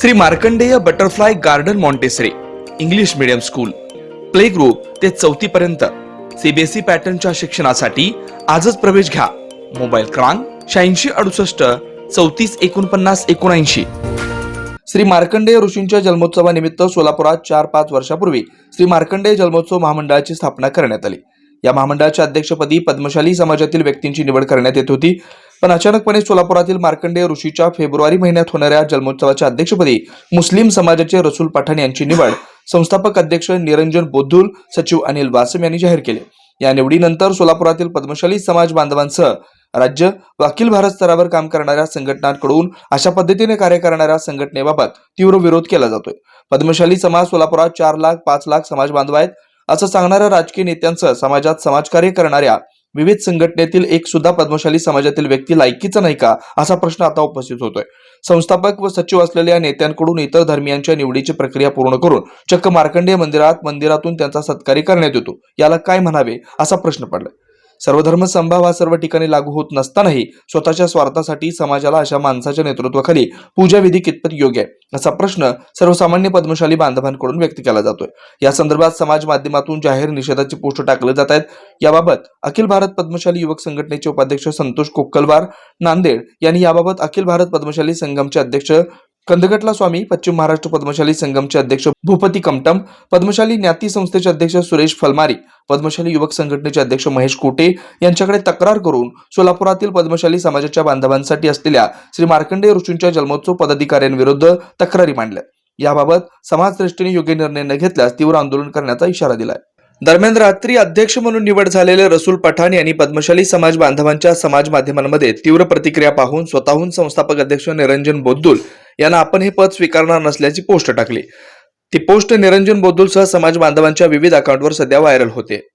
Shri Markandey butterfly garden Montessori English medium school. Play group ते चौथी पर्यंत. CBSE पॅटर्नच्या शिक्षणासाठी आजच प्रवेश घ्या. मोबाईल क्रमांक शहाऐंशी अडुसष्ट चौतीस एकोणपन्नास एकोणऐंशी. श्री मार्कंडेय ऋषींच्या जन्मोत्सवानिमित्त सोलापुरात चार पाच वर्षापूर्वी श्री मार्कंडेय जन्मोत्सव महामंडळाची स्थापना करण्यात आली. या महामंडळाच्या अध्यक्षपदी पद्मशाली समाजातील व्यक्तींची निवड करण्यात येत होती. पण अचानकपणे सोलापुरातील मार्कंडेय ऋषीच्या फेब्रुवारी महिन्यात होणाऱ्या जन्मोत्सवाच्या अध्यक्षपदी मुस्लिम समाजाचे रसूल पठाण यांची निवड संस्थापक अध्यक्ष निरंजन बोद्धुल सचिव अनिल वासम यांनी जाहीर केले. या निवडीनंतर सोलापुरातील पद्मशाली समाज बांधवांसह राज्य व अखिल भारत स्तरावर काम करणाऱ्या संघटनांकडून अशा पद्धतीने कार्य करणाऱ्या संघटनेबाबत तीव्र विरोध केला जातोय. पद्मशाली समाज सोलापुरात चार लाख पाच लाख समाज बांधव आहेत असं सांगणाऱ्या राजकीय नेत्यांसह समाजात समाजकार्य करणाऱ्या विविध संघटनेतील एक सुद्धा पद्मशाली समाजातील व्यक्ती लायकीचा नाही का? असा प्रश्न आता उपस्थित होतोय. संस्थापक व सचिव असलेल्या नेत्यांकडून इतर धर्मियांच्या निवडीची प्रक्रिया पूर्ण करून चक्क मार्कंडेय मंदिरात मंदिरातून त्यांचा सत्कारी करण्यात येतो. याला काय म्हणावे? असा प्रश्न पडला सर्वधर्म संभाव हा सर्व ठिकाणी लागू होत नसतानाही स्वतःच्या स्वार्थासाठी समाजाला अशा माणसाच्या नेतृत्वाखाली पूजाविधी कितपत योग्य आहे? असा प्रश्न सर्वसामान्य पद्मशाली बांधवांकडून व्यक्त केला जातोय. या संदर्भात समाज माध्यमातून जाहीर निषेधाचे पोस्ट टाकले जात आहेत. याबाबत अखिल भारत पद्मशाली युवक संघटनेचे उपाध्यक्ष संतोष कोक्कलवार नांदेड यांनी याबाबत अखिल भारत पद्मशाली संघमचे अध्यक्ष कंदगटला स्वामी पश्चिम महाराष्ट्र पद्मशाली संगमचे अध्यक्ष भूपती कमटम पद्मशाली ज्ञाती संस्थेचे अध्यक्ष सुरेश फलमारी पद्मशाली युवक संघटनेचे अध्यक्ष महेश कोटे यांच्याकडे तक्रार करून सोलापुरातील पद्मशाली समाजाच्या बांधवांसाठी असलेल्या श्री मार्कंडेय ऋषींच्या जन्मोत्सव पदाधिकाऱ्यांविरुद्ध तक्रारी मांडल्या. याबाबत समाजदृष्टीने योग्य निर्णय न घेतल्यास तीव्र आंदोलन करण्याचा इशारा दिलाय. दरम्यान रात्री अध्यक्ष म्हणून निवड झालेले रसूल पठाण यांनी पद्मशाली समाज बांधवांच्या समाज माध्यमांमध्ये तीव्र प्रतिक्रिया पाहून स्वतःहून संस्थापक अध्यक्ष निरंजन बोद्दुल यांना आपण हे पद स्वीकारणार नसल्याची पोस्ट टाकली. ती पोस्ट निरंजन बोद्दुलसह समाज बांधवांच्या विविध अकाउंटवर सध्या व्हायरल होते.